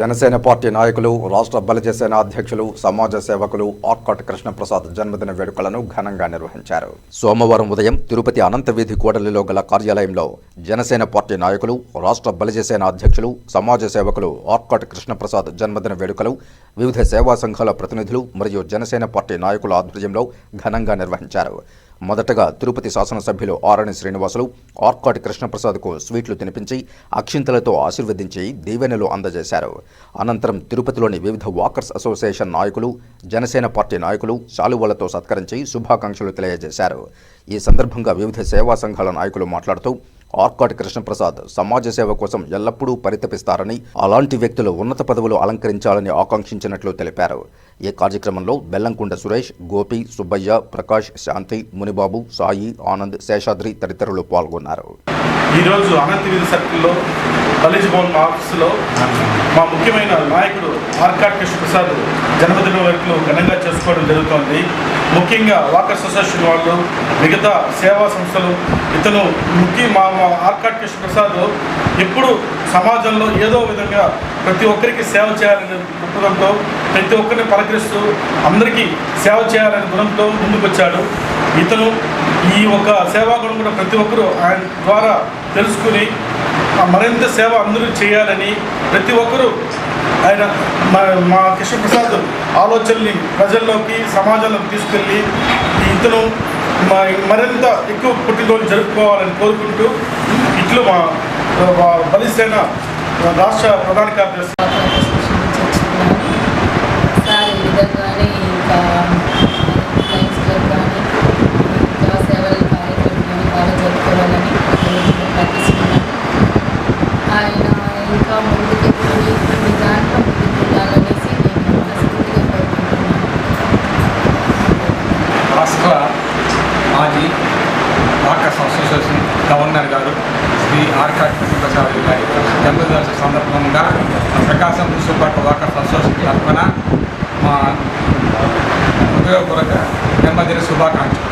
Janasena party నాయకులు రాష్ట్ర బలజసేన అధ్యక్షులు సమాజ సేవకులు ఆర్కాట్ కృష్ణప్రసాద్ జన్మదిన వేడుకలను ఘనంగా నిర్వహించారు. సోమవారం ఉదయం తిరుపతి అనంతవీధి కోడలిలో గల కార్యాలయంలో జనసేన పార్టీ నాయకులు రాష్ట్ర బలజసేన అధ్యక్షులు సమాజ సేవకులు ఆర్కాట్ కృష్ణప్రసాద్ జన్మదిన వేడుకలు వివిధ సేవా సంఘాల ప్రతినిధులు మరియు జనసేన పార్టీ నాయకుల ఆధ్వర్యంలో ఘనంగా నిర్వహించారు. మొదటగా తిరుపతి శాసనసభ్యులు ఆరణి శ్రీనివాసులు ఆర్కాటి కృష్ణప్రసాద్కు స్వీట్లు తినిపించి అక్షింతలతో ఆశీర్వదించి దీవెనలు అందజేశారు. అనంతరం తిరుపతిలోని వివిధ వాకర్స్ అసోసియేషన్ నాయకులు జనసేన పార్టీ నాయకులు శాలువలతో సత్కరించి శుభాకాంక్షలు తెలియజేశారు. ఈ సందర్భంగా వివిధ సేవా సంఘాల నాయకులు మాట్లాడుతూ ఆర్కాట్ కృష్ణప్రసాద్ సమాజ సేవ కోసం ఎల్లప్పుడూ పరితపిస్తారని అలాంటి వ్యక్తులు ఉన్నత పదవులు అలంకరించాలని ఆకాంక్షించినట్లు తెలిపారు. ఈ కార్యక్రమంలో బెల్లంకొండ సురేష్ గోపి సుబ్బయ్య ప్రకాష్ శాంతి మునిబాబు సాయి ఆనంద్ శేషాద్రి తదితరులు పాల్గొన్నారు. ఈరోజు అనంతగిరి సర్కిల్లో కాలేజ్ భవన్ ఆఫీసులో మా ముఖ్యమైన నాయకుడు ఆర్కాడ్ కృష్ణప్రసాద్ జన్మదిన వరకు ఘనంగా చేసుకోవడం జరుగుతోంది. ముఖ్యంగా వాకర్స్ అసోసియేషన్ వాళ్ళు మిగతా సేవా సంస్థలు ఇతను ముఖ్య మా మా ఆర్కాడ్ కృష్ణప్రసాద్ ఎప్పుడు సమాజంలో ఏదో విధంగా ప్రతి ఒక్కరికి సేవ చేయాలనే దృక్పథంతో ప్రతి ఒక్కరిని పలకరిస్తూ అందరికీ సేవ చేయాలనే గుణంతో ముందుకొచ్చాడు. ఇతను ఈ ఒక సేవా గుణం కూడా ప్రతి ఒక్కరూ ఆయన ద్వారా తెలుసుకుని మరింత సేవ అందరూ చేయాలని ప్రతి ఒక్కరూ ఆయన మా మా కృష్ణప్రసాద్ ఆలోచనని ప్రజల్లోకి సమాజంలోకి తీసుకెళ్ళి ఇతను మరింత ఎక్కువ పుట్టినరోజు జరుపుకోవాలని కోరుకుంటూ ఇట్లు మా మా బలిసేన రాష్ట్ర ప్రధాన కార్యదర్శి గవర్నర్ గారు శ్రీ ఆర్కాట్ ప్రసాద్ గారి జన్మదిన సందర్భంగా ప్రకాశం మున్సిపల్ వాకర్స్ అసోసియేషన్ తరఫున మా హృదయపూర్వక జన్మదిన శుభాకాంక్షలు.